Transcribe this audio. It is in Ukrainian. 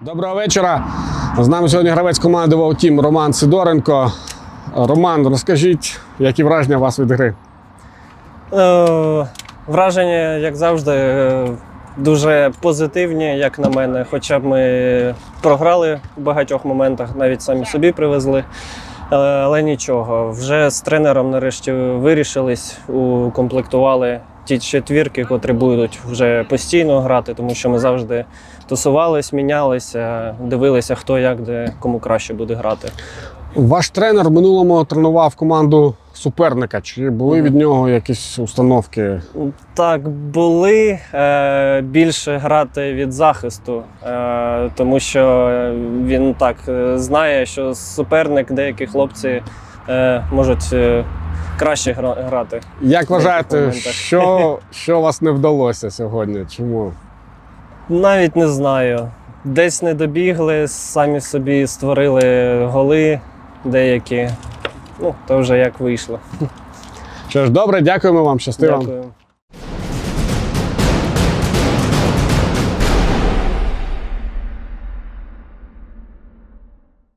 Доброго вечора. З нами сьогодні гравець команди Вовтім Роман Сидоренко. Роман, розкажіть, які враження у вас від гри? Е, Враження, як завжди, е, дуже позитивні, як на мене. Хоча б ми програли в багатьох моментах, навіть самі собі привезли. Е, Але нічого, вже з тренером нарешті вирішились, укомплектували ті четвірки, котрі будуть вже постійно грати, тому що ми завжди тусувались, мінялися, дивилися, хто як де кому краще буде грати. Ваш тренер в минулому тренував команду суперника. Чи були від нього якісь установки? Так, були е, більше грати від захисту, е, тому що він так е, знає, що суперник, деякі хлопці е, можуть е, краще гра- грати. Як вважаєте, що, що вас не вдалося сьогодні? Чому? Навіть не знаю. Десь не добігли, самі собі створили голи деякі. Ну, то вже як вийшло. Що ж, добре, дякуємо вам, щастиво. вам. Дякую.